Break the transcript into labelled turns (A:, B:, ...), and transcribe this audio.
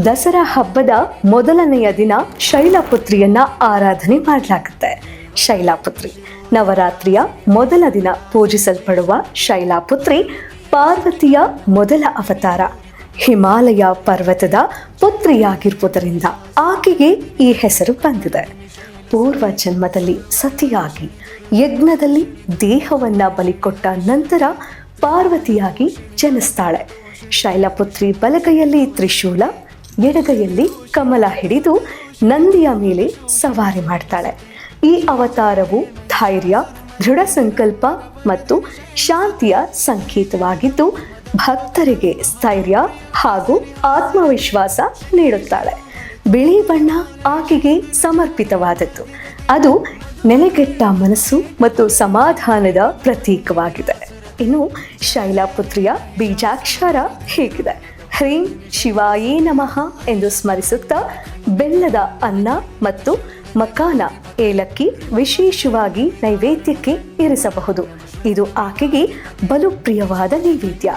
A: ದಸರಾ ಹಬ್ಬದ ಮೊದಲನೆಯ ದಿನ ಶೈಲಪುತ್ರಿಯನ್ನ ಆರಾಧನೆ ಮಾಡಲಾಗುತ್ತೆ. ಶೈಲಾಪುತ್ರಿ ನವರಾತ್ರಿಯ ಮೊದಲ ದಿನ ಪೂಜಿಸಲ್ಪಡುವ ಶೈಲಾಪುತ್ರಿ ಪಾರ್ವತಿಯ ಮೊದಲ ಅವತಾರ. ಹಿಮಾಲಯ ಪರ್ವತದ ಪುತ್ರಿಯಾಗಿರುವುದರಿಂದ ಆಕೆಗೆ ಈ ಹೆಸರು ಬಂದಿದೆ. ಪೂರ್ವ ಜನ್ಮದಲ್ಲಿ ಸತಿಯಾಗಿ, ಯಜ್ಞದಲ್ಲಿ ದೇಹವನ್ನ ಬಲಿಕೊಟ್ಟ ನಂತರ ಪಾರ್ವತಿಯಾಗಿ ಜನಿಸ್ತಾಳೆ. ಶೈಲಪುತ್ರಿ ಬಲಗೈಯಲ್ಲಿ ತ್ರಿಶೂಲ ಎಡಗೈಯಲ್ಲಿ ಕಮಲ ಹಿಡಿದು ನಂದಿಯ ಮೇಲೆ ಸವಾರಿ ಮಾಡ್ತಾಳೆ. ಈ ಅವತಾರವು ಧೈರ್ಯ, ದೃಢ ಸಂಕಲ್ಪ ಮತ್ತು ಶಾಂತಿಯ ಸಂಕೇತವಾಗಿದ್ದು ಭಕ್ತರಿಗೆ ಸ್ಥೈರ್ಯ ಹಾಗೂ ಆತ್ಮವಿಶ್ವಾಸ ನೀಡುತ್ತಾಳೆ. ಬಿಳಿ ಬಣ್ಣ ಆಕೆಗೆ ಸಮರ್ಪಿತವಾದದ್ದು. ಅದು ನೆಲೆಗೆಟ್ಟ ಮನಸ್ಸು ಮತ್ತು ಸಮಾಧಾನದ ಪ್ರತೀಕವಾಗಿದೆ. ಇನ್ನು ಶೈಲಾಪುತ್ರಿಯ ಬೀಜಾಕ್ಷರ ಹೇಗಿದೆ. ಹ್ರೀಂ ಶಿವಾಯೇ ನಮಃ ಎಂದು ಸ್ಮರಿಸುತ್ತಾ ಬೆಲ್ಲದ ಅನ್ನ ಮತ್ತು ಮಕಾನ ಏಲಕ್ಕಿ ವಿಶೇಷವಾಗಿ ನೈವೇದ್ಯಕ್ಕೆ ಇರಿಸಬಹುದು. ಇದು ಆಕೆಗೆ ಬಲು ಪ್ರಿಯವಾದ ನೈವೇದ್ಯ.